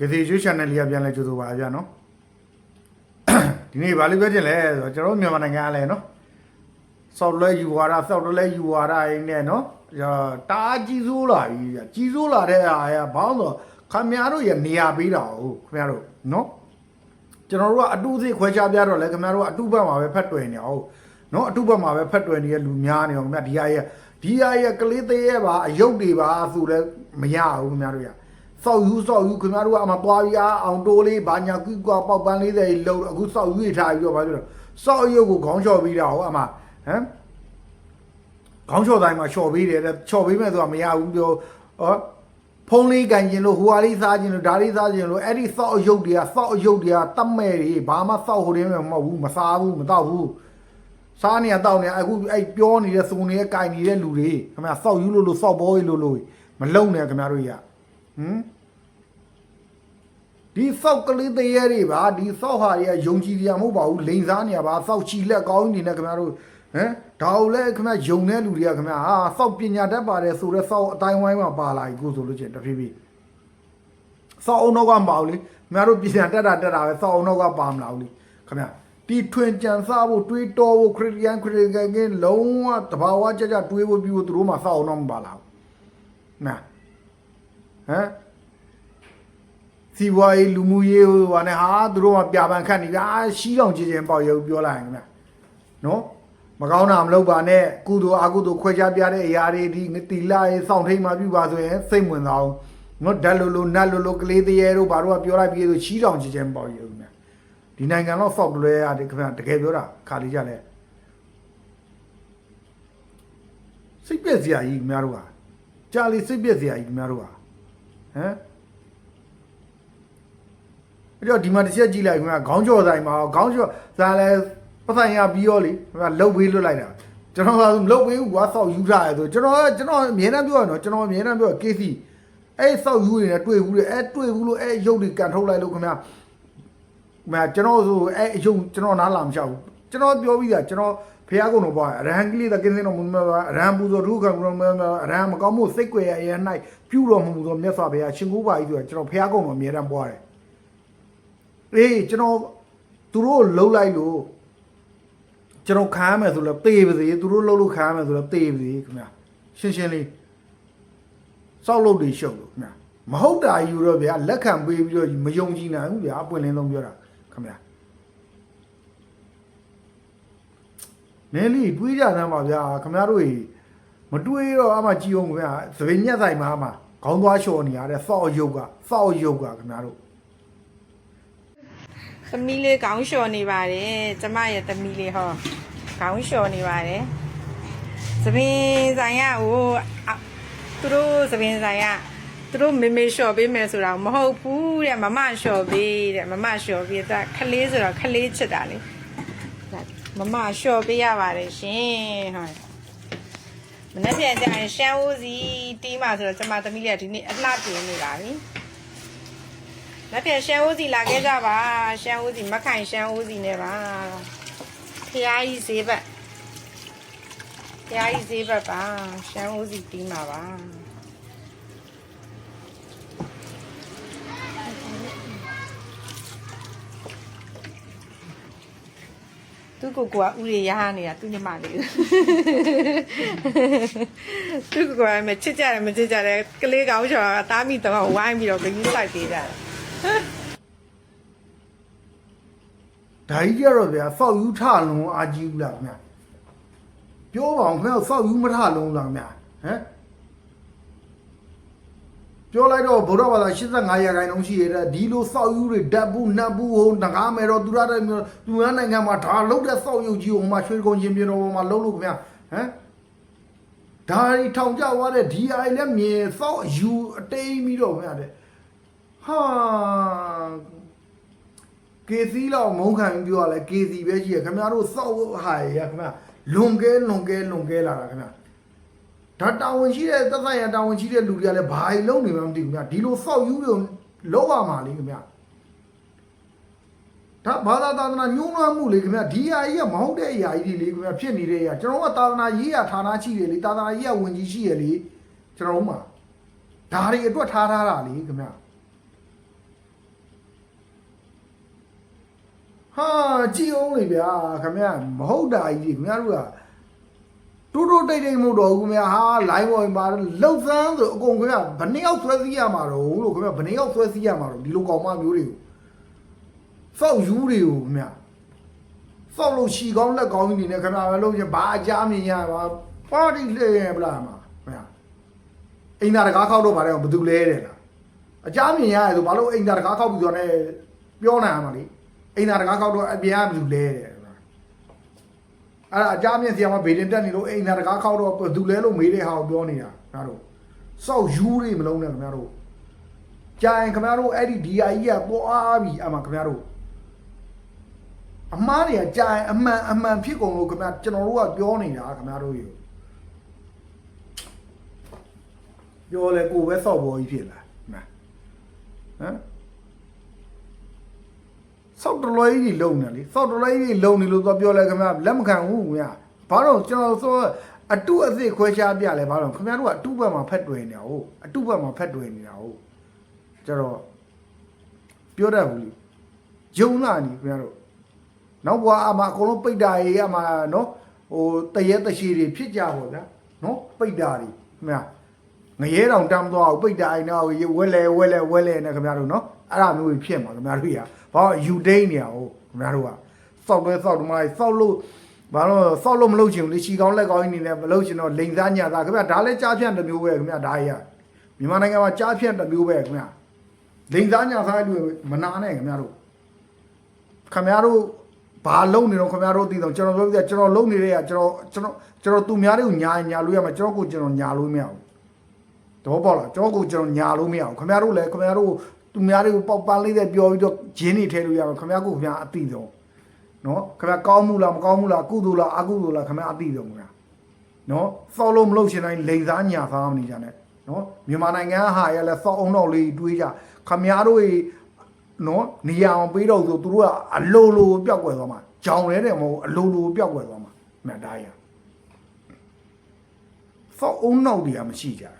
ကစီရွှေ channel လေးကပြန်လဲကြိုဆိုပါဗျာနော်ဒီနေ့ဗာလို့ပြောချင်လဲဆိုတော့ကျွန်တော်တို့မြန်မာနိုင်ငံကလည်းနော်စောက်လဲယူဝါဒစောက်တလဲယူဝါဒရင်းနဲ့နော်တားကြီးစိုးလာပြီဗျကြီးစိုးလာတဲ့အားရဘောင်းဆိုခမရတို့ရနေရာပေးတာဟုတ်ခမရတို့နော်ကျွန်တော်တို့ကအတူစိခွဲခြားပြတော့လဲခမရတို့ကအတူဘက်မှာပဲဖက်တွယ်နေအောင်နော်အတူဘက်မှာပဲဖက်တွယ်နေတဲ့လူများနေအောင်ခမရဒီဟာရဒီဟာရကလေးသေးရဲ့ပါအယုတ်တွေပါဆိုလဲမရဘူးခမရတို့ရ စောက်ယူစောက်ယူခင်ဗျားတို့ကအမသွားပြီးအားအောင်တိုးလေးဘာညာကွီကွာပေါက်ပန်းလေးတွေလုံးအခုစောက်ယူထားပြီးတော့ဘာလို့လဲစောက်ရုပ်ကိုခေါင်းလျှော်ပြီးတာဟောအမဟမ်ခေါင်းလျှော်တိုင်းမှာလျှော်ပြီးတယ်တဲ့လျှော်ပြီးမဲ့ဆိုတာမရဘူးပြောဟောဖုံးလေးကန်ကျင်လို့ဟိုဟာလေးစားကျင်လို့ဒါလေးစားကျင်လို့အဲ့ဒီစောက်ရုပ်တွေကစောက်ရုပ်တွေကတတ်မဲ့တွေဘာမှစောက်ဟိုတွေမဟုတ်ဘူးမစားဘူးမတော့ဘူးစားနေရတောက်နေအခုအဲ့ပြောနေတဲ့စုံနေတဲ့ကင်နေတဲ့လူတွေခင်ဗျာစောက်ယူလို့လို့စောက်ဘောကြီးလို့လို့မလုံနဲ့ခင်ဗျားတို့ကြီးက ဟမ်ဒီစောက်ကလေးတရေတွေပါဒီစောက်ဟာတွေကယုံကြည်ရမဟုတ်ပါဘူးလိန်စားနေရပါစောက်ချီလက်ကောင်းနေနဲ့ခင်ဗျားတို့ဟမ်ဒါကိုလည်းခင်ဗျာယုံတဲ့လူတွေကခင်ဗျာဟာစောက်ပညာတတ်ပါတယ်ဆိုတော့စောက်အတိုင်းဝိုင်းမှာပါလာပြီကိုဆိုလို့ချင်းတဖြည်းဖြည်းစောက်အောင်တော့ကမပါဘူးလေခင်ဗျားတို့ပညာတတ်တာတက်တာပဲစောက်အောင်တော့ကပါမလာဘူးလေခင်ဗျာဒီထွင်ကြံစားဖို့တွေးတော်ဖို့ခရစ်ယာန်ခရစ်ယာန်ကလုံးဝတဘာဝကြကြတွေးဖို့ပြီးဖို့သူတို့မှစောက်အောင်တော့မပါလာဘူးနာ ဟမ်စီဝါရေးလူမှုရေးဟိုဟာနဲ့ဟာသူတို့ကပြပန်ခတ်နေပြီအာရှီးအောင်ကြည်ချင်းပေါ့ရုပ်ပြောလိုက်ရင်ခင်ဗျနော်မကောင်းတာမလုပ်ပါနဲ့ကုသိုလ်အကုသိုလ်ခွဲခြားပြတဲ့အရာတွေဒီတီလာရေးစောင့်ထိန်မှပြုပါဆိုရင်စိတ်ဝင်စားအောင်နော်ဓာတ်လိုလိုနတ်လိုလိုကလေးတရေတို့ဘာတို့ကပြောလိုက်ပြီးဆိုရှီးအောင်ကြည်ချင်းပေါ့ရုပ်ခင်ဗျဒီနိုင်ငံတော့ soft လွဲရတယ်ခင်ဗျတကယ်ပြောတာခါလေးကြလဲစိတ်ပြက်စရာကြီးခင်ဗျားတို့ကကြာလီစိတ်ပြက်စရာကြီးခင်ဗျားတို့က ဟမ်အဲ့တော့ဒီမှာတစ်ချက်ကြည့်လိုက်ခင်ဗျာခေါင်းကျော်ဆိုင်မှာခေါင်းကျော်ဇာလဲပတ်ဆိုင်ရပြီးရောလေခင်ဗျာလှုပ်ပေးလွတ်လိုက်တာကျွန်တော်ကမလှုပ်ပေးဘူးကွာစောက်ယူထားရဲဆိုကျွန်တော်ကကျွန်တော်အမြဲတမ်းပြောရနော်ကျွန်တော်အမြဲတမ်းပြော KC အဲ့စောက်ယူနေတယ်တွေ့ဘူးလေအဲ့တွေ့ဘူးလို့အဲ့ရုပ်တွေကန်ထုတ်လိုက်လို့ခင်ဗျာမကျွန်တော်ဆိုအဲ့အယုံကျွန်တော်နားလာမချဘူးကျွန်တော်ပြောပြီးသားကျွန်တော် ဖះကုံတော့ပွားရဟန်ကလေးတကင်းစင်းတော်မူမရဟန်ပူဇော်ဒုက္ခကုံမရဟန်မကောင်းမှုစိတ်ကြွယ်ရရ၌ပြုတော်မူသောမြတ်စွာဘုရားရှင်ကူးပါ၏ဆိုတော့ကျွန်တော်ဖះကုံတော်အမြဲတမ်းပွားတယ်အေးကျွန်တော်သူတို့လှုပ်လိုက်လို့ကျွန်တော်ခံရမယ်ဆိုတော့တေးပါစေသူတို့လှုပ်လို့ခံရမယ်ဆိုတော့တေးပါစေခင်ဗျာရှင်းရှင်းလေးစောက်လို့တွေရှုပ်လို့ခင်ဗျာမဟုတ်တာယူတော့ဗျာလက်ခံပေးပြီးတော့မယုံကြည်နိုင်ဘူးဗျာအပွင့်လင်းဆုံးပြောတာခင်ဗျာ နဲလီတွေးကြတယ်ပါဗျာခင်ဗျားတို့မတွေးတော့အမှကြည်အောင်ခင်ဗျာသပင်ညက်ဆိုင်မှာအမှခေါင်းသွားလျှော်နေရတဲ့စောက်ရုပ်ကစောက်ရုပ်ကခင်ဗျားတို့သမီးလေးခေါင်းလျှော်နေပါတယ်ကျမရဲ့သမီးလေးဟောခေါင်းလျှော်နေပါတယ်သပင်ဆိုင်ရဟိုအသူတို့သပင်ဆိုင်ရသူတို့မေမေလျှော်ပေးမယ်ဆိုတာမဟုတ်ဘူးတဲ့မမလျှော်ပေးတဲ့မမလျှော်ပေးတဲ့ခလေးဆိုတော့ခလေးချစ်တာလေ မမလျှော်ပေးရပါတယ်ရှင်ဟောမနေ့ပြန်ကြရင်ရှမ်းဦးစီတီးမှဆိုတော့ကျမသမီးလေးကဒီနေ့အလှပြင်နေပါပြီလက်ပြန်ရှမ်းဦးစီလာခဲ့ကြပါရှမ်းဦးစီမခိုင်ရှမ်းဦးစီနဲ့ပါဖျားကြီးဈေးဘက်ဖျားကြီးဈေးဘက်ပါရှမ်းဦးစီပြီးမှာပါ သူကိုကဥရေရဟနေတာသူညမလေးသူကကမချစ်ကြတယ်မချစ်ကြတယ်ကလေးကောင်ချော်ကတားမိတော့ဝိုင်းပြီးတော့ဂရုစိုက်ပေးကြတယ်ဒါကြီးကြတော့ဗျာစောက်ယူထလုံးအာကြီးဘူးလားခင်ဗျာပြောပါအောင်ခင်ဗျာစောက်ယူမထလုံးလားခင်ဗျာဟမ် ပြောလိုက်တော့ဗုဒ္ဓဘာသာ85ရာခိုင်နှုန်းရှိရတဲ့ဒီလိုစောက်ယူတွေဓာတ်ဘူးနတ်ဘူးဟိုငကားမယ်တော့သူရတဲ့မျိုးသူများနိုင်ငံမှာဒါလုံးတဲ့စောက်ယူကြီးဟိုမှာရွှေကုန်ချင်းပြတော်ပေါ်မှာလုံးလို့ခင်ဗျာဟမ်ဒါရီထောင်ကြသွားတဲ့ DI လည်းမြင်စောက်ယူအတိမ်ပြီးတော့ခင်ဗျာတဲ့ဟာကေစီလောက်မုန်းခံပြီးပြောရလဲကေစီပဲရှိရခင်ဗျားတို့စောက်ဟာရခင်ဗျာလွန်ကဲလွန်ကဲလွန်ကဲလာတာခင်ဗျာ ဒါတာဝန်ရှိတဲ့သက်ဆိုင်ရာတာဝန်ရှိတဲ့လူတွေကလည်းဘာကြီးလုံးနေမှမသိဘူးဗျဒီလိုဆောက်ယူလို့လောက်ရမှာလေခင်ဗျဒါဘာသာသာသနာညှိုးနွမ်းမှုလေခင်ဗျဒီအရာကြီးကမဟုတ်တဲ့အရာကြီးတွေလေခင်ဗျဖြစ်နေတဲ့အရာကျွန်တော်ကသာသနာရေးရဌာနရှိတယ်လေသာသနာရေးရဝန်ကြီးရှိရလေကျွန်တော်မှာဒါတွေအတွက်ထားထားတာလေခင်ဗျဟာကြည့်အောင်လေဗျာခင်ဗျမဟုတ်တာကြီးခင်ဗျတို့က တူတူတိတ်တိတ်မဟုတ်တော့ဘူးခင်ဗျာဟာ line ပေါ်မှာလှုပ်သန်းဆိုအကုန်ခင်ဗျာဘယ်နှစ်ယောက်ဆွဲစည်းရမှာတော့လို့ခင်ဗျာဘယ်နှစ်ယောက်ဆွဲစည်းရမှာတော့ဒီလိုကောင်မမျိုးတွေကိုစောက်ယူတွေကိုခင်ဗျာစောက်လို့ရှီကောင်းလက်ကောင်းကြီးနေနဲ့ခင်ဗျာမလို့ရင်ဘာအကြမြင်ရပါပါတီလေဗလားမှာခင်ဗျာအိမ်သာတကားခောက်တော့ဗါတယ်ဘယ်သူလဲတဲ့လားအကြမြင်ရတယ်ဆိုဘာလို့အိမ်သာတကားခောက်ပြီးဆိုတော့ ਨੇ ပြောနိုင်မှာလေအိမ်သာတကားခောက်တော့အပြင်ကဘယ်သူလဲတဲ့ အဲ့ဒါအကြမြင်စီရမှာဗေဒင်တက်နေလို့အိမ်သာတကားခောက်တော့ဘယ်သူလဲလို့မေးတဲ့ဟာကိုပြောနေတာခင်ဗျားတို့စောက်ယူတွေမလုံးနဲ့ခင်ဗျားတို့ကြာရင်ခင်ဗျားတို့အဲ့ဒီ DI ကပေါ်အားပြီအမှခင်ဗျားတို့အမားတွေကကြာရင်အမှန်အမှန်ဖြစ်ကုန်လို့ခင်ဗျာကျွန်တော်တို့ကပြောနေတာခင်ဗျားတို့ရေပြောလဲကိုယ်ပဲစောက်ပေါ်ကြီးဖြစ်လာဟမ်ဟမ် စောက်တလွဲကြီးလုံနေလေစောက်တလွဲကြီးလုံနေလို့တော့ပြောလဲခင်ဗျာလက်မခံဘူးခင်ဗျာဘာလို့ကျွန်တော်ဆိုအတုအသစ်ခွဲခြားပြလဲဘာလို့ခင်ဗျားတို့ကအတုဘက်မှာဖက်တွယ်နေတာဟုတ်အတုဘက်မှာဖက်တွယ်နေတာဟုတ်ကျတော့ပြောတတ်ဘူးလေဂျုံလာနေခင်ဗျားတို့နောက်ဘွားအမအကုန်လုံးပိတ်တာရေးအမနော်ဟိုတရဲတရှိတွေဖြစ်ကြပါဗျာနော်ပိတ်တာတွေခင်ဗျာငရဲတောင်တမ်းသွားအောင်ပိတ်တာအိမ်တော့ဝဲလဲဝဲလဲဝဲလဲနဲ့ခင်ဗျားတို့နော်အဲ့ဒါမျိုးကြီးဖြစ်မှာခင်ဗျားတို့ကြီး ဘာယူဒိန်းနေရဟုတ်ခင်ဗျားတို့ကစောက်ပဲစောက်တမိုင်းစောက်လို့ဘာလို့စောက်လို့မလုပ်ချင်ဘူးလေရှီကောင်းလက်ကောင်းကြီးနေနဲ့မလုပ်ချင်တော့လိန်စားညာသားခင်ဗျာဒါလည်းကြားဖြန့်တစ်မျိုးပဲခင်ဗျာဒါကြီးကမြန်မာနိုင်ငံမှာကြားဖြန့်တစ်မျိုးပဲခင်ဗျာလိန်စားညာသားလူမနာနဲ့ခင်ဗျားတို့ခင်ဗျားတို့ဘာလုံနေတော့ခင်ဗျားတို့သိတော့ကျွန်တော်ပြောပြကျွန်တော်လုံနေတဲ့ကကျွန်တော်ကျွန်တော်ကျွန်တော်သူများတွေကိုညာညာလို့ရမှာကျွန်တော်ကိုကျွန်တော်ညာလို့မရဘူးတော့ပေါ့လားကျွန်တော်ကိုကျွန်တော်ညာလို့မရအောင်ခင်ဗျားတို့လည်းခင်ဗျားတို့ သူများတွေကိုပေါက်ပန်းလေးတဲ့ပြောပြီးတော့ဂျင်းနေထဲလို့ရမှာခင်ဗျားကိုခင်ဗျားအတိဆုံးနော်ခင်ဗျားကောင်းမှုလားမကောင်းမှုလားကုသိုလ်လားအကုသိုလ်လားခင်ဗျားအတိဆုံးခင်ဗျာနော်စောက်လို့မလို့ရှင်တိုင်းလိန်စားညာသားမနေကြနဲ့နော်မြန်မာနိုင်ငံဟာရလဲစောက်အောင်တော့လေးတွေးကြခင်ဗျားတို့နော်နေရအောင်ပေးတော့ဆိုသူတို့ကအလိုလိုပျောက်ကွယ်သွားမှာကြောင်လဲတယ်မဟုတ်အလိုလိုပျောက်ကွယ်သွားမှာမှန်သားရစောက်အောင်တော့တွေကမရှိကြတာ